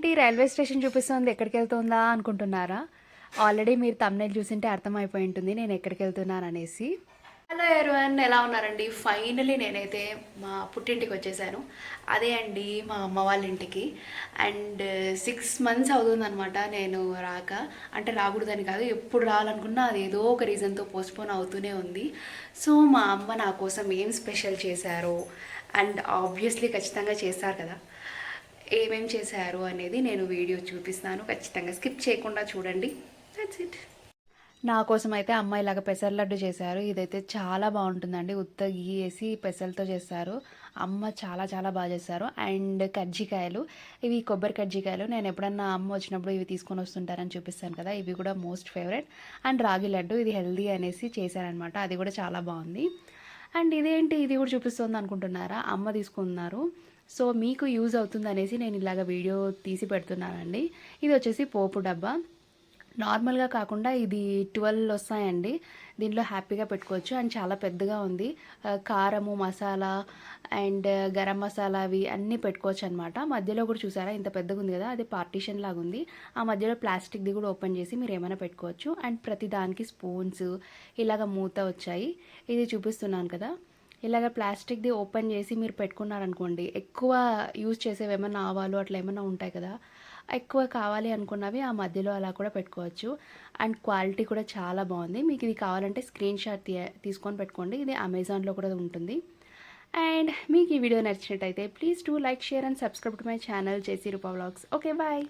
Railway station చూపిస్తుంది ఎక్కడికి వెళ్తుందా అనుకుంటున్నారా? ఆల్రెడీ మీరు తమ్నేల్ చూసింటే అర్థమైపోయి ఉంటుంది నేను ఎక్కడికి వెళ్తున్నాను అనేసి. హలో ఎవరివన్ ఎలా ఉన్నారండి? ఫైనలీ నేనైతే మా పుట్టింటికి వచ్చేసాను. అదే అండి మా అమ్మ వాళ్ళ ఇంటికి. అండ్ సిక్స్ మంత్స్ అవుతుందనమాట నేను రాక. అంటే రాకూడదని కాదు ఎప్పుడు రావాలనుకున్నా అది ఏదో ఒక రీజన్తో పోస్ట్పోన్ అవుతూనే ఉంది. సో మా అమ్మ నా కోసం ఏం స్పెషల్ చేశారో? అండ్ ఆబ్వియస్లీ ఖచ్చితంగా చేస్తారు కదా. ఏమేం చేశారు అనేది నేను వీడియో చూపిస్తాను. ఖచ్చితంగా స్కిప్ చేయకుండా చూడండి. దట్స్ ఇట్ నా కోసం అయితే అమ్మాయి ఇలాగ పెసర లడ్డు చేశారు. ఇదైతే చాలా బాగుంటుందండి. ఉత్త గీ వేసి పెసలతో చేస్తారు. అమ్మ చాలా చాలా బాగా చేస్తారు. అండ్ కజ్జికాయలు. ఇవి కొబ్బరి కజ్జికాయలు. నేను ఎప్పుడన్నా అమ్మ వచ్చినప్పుడు ఇవి తీసుకొని వస్తుంటారని చూపిస్తాను కదా. ఇవి కూడా మోస్ట్ ఫేవరెట్. అండ్ రాగి లడ్డు. ఇది హెల్దీ అనేసి చేశారనమాట అది కూడా చాలా బాగుంది. అండ్ ఇదేంటి? ఇది కూడా చూపిస్తుంది అనుకుంటున్నారా? అమ్మ తీసుకున్నారు. సో మీకు యూజ్ అవుతుంది అనేసి నేను ఇలాగ వీడియో తీసి పెడుతున్నానండి. ఇది వచ్చేసి పోపు డబ్బా. నార్మల్గా కాకుండా ఇది ట్వెల్వ్ వస్తాయండి. దీంట్లో హ్యాపీగా పెట్టుకోవచ్చు. అండ్ చాలా పెద్దగా ఉంది. కారము మసాలా అండ్ గరం మసాలా అవి అన్నీ పెట్టుకోవచ్చు అనమాట మధ్యలో కూడా చూసారా? ఇంత పెద్దగా ఉంది కదా అది పార్టీషన్ లాగా ఉంది ఆ మధ్యలో ప్లాస్టిక్ది కూడా ఓపెన్ చేసి మీరు ఏమైనా పెట్టుకోవచ్చు. అండ్ ప్రతి దానికి స్పూన్స్ ఇలాగ మూత వచ్చాయి. ఇది చూపిస్తున్నాను కదా. ఇలాగ ప్లాస్టిక్ది ఓపెన్ చేసి మీరు పెట్టుకున్నారనుకోండి ఎక్కువ యూజ్ చేసేవి ఏమైనా ఆవాలు అట్లా ఏమైనా ఉంటాయి కదా ఎక్కువ కావాలి అనుకున్నవి ఆ మధ్యలో అలా కూడా పెట్టుకోవచ్చు. అండ్ క్వాలిటీ కూడా చాలా బాగుంది. మీకు ఇది కావాలంటే స్క్రీన్ షాట్ తీ తీసుకొని పెట్టుకోండి. ఇది అమెజాన్లో కూడా ఉంటుంది. అండ్ మీకు ఈ వీడియో నచ్చినట్టయితే please do like share and subscribe to my channel చేసి రూపా వ్లాగ్స్. Okay bye.